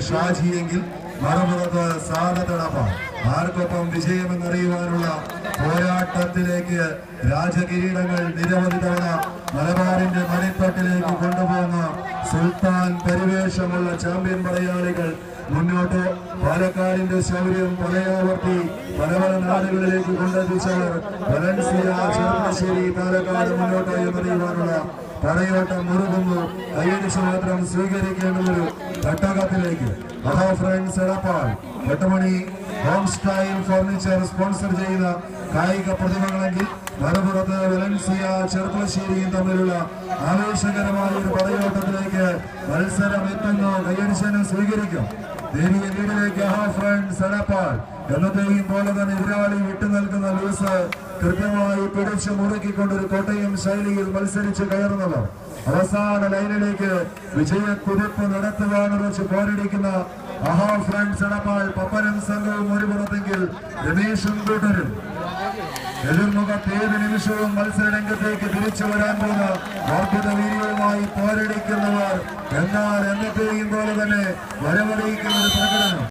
ഷാജിയെങ്കിൽ മറുപുറത്ത് സാധതടപ്പ ആർക്കൊപ്പം വിജയമെന്നറിയുവാനുള്ള പോരാട്ടത്തിലേക്ക് രാജകിരീടങ്ങൾ നിരവധി തവണ മലബാറിന്റെ മണിത്തട്ടിലേക്ക് കൊണ്ടുപോകുന്ന സുൽത്താൻ പരിവേഷമുള്ള ചാമ്പ്യൻ പടയാളികൾ മുന്നോട്ട് പാലക്കാടിന്റെ ശൗര്യം പലയാവർത്തി പല പല നാടുകളിലേക്ക് കൊണ്ടെത്തിച്ചവർ. വലൻസിയ ചെറുപ്പശ്ശേരി പാലക്കാട് മുന്നോട്ടായി എന്നറിയുവാനുള്ള പടയോട്ടം മുറുകുന്നു. കൈയടിച്ച് മാത്രം സ്വീകരിക്കേണ്ടുന്നൊരു ഘട്ടകത്തിലേക്ക്. മഹാ ഫ്രണ്ട്സ് എടപ്പാൾ എട്ടുമണി ഹോം സ്റ്റൈൽ ഫർണിച്ചർ സ്പോൺസർ ചെയ്യുന്ന കായിക പ്രതിഭകളെങ്കിൽ മറുപുറത്ത് വലൻസിയ ചെറുപ്പശ്ശേരിയും തമ്മിലുള്ള ആവേശകരമായ ഒരു പടയോട്ടത്തിലേക്ക് മത്സരം എത്തുന്നു. കൈയടിച്ചതിനെ സ്വീകരിക്കും. ദേവിയ ലീഡിലേക്ക് എന്നത്തെയും പോലെ തന്നെ എതിരാളി വിട്ടു നിൽക്കുന്ന ലൂസ് കൃത്യമായി പിടിച്ചു മുറുക്കിക്കൊണ്ട് ഒരു കോട്ടയം ശൈലിയിൽ മത്സരിച്ച് കയറുന്നത്. അവസാന ലൈനിലേക്ക് വിജയ കുതിപ്പ് നടത്തുവാൻ വെച്ച് പോരടിക്കുന്ന മഹാ ഫ്രണ്ട്സ് എടപ്പാൾ പപ്പനും സംഘവും ഒരു പുറത്തെങ്കിൽ രമേശും കൂട്ടരും. എതിർമുഖത്ത് ഏത് നിമിഷവും മത്സരരംഗത്തേക്ക് തിരിച്ചു വരാൻ പോകുന്ന വർദ്ധിത വീര്യവുമായി പോരടിക്കുന്നവർ എന്നാൽ എന്നത്തെയും പോലെ തന്നെ വരവറിയിക്കുന്ന ഒരു പ്രകടനം.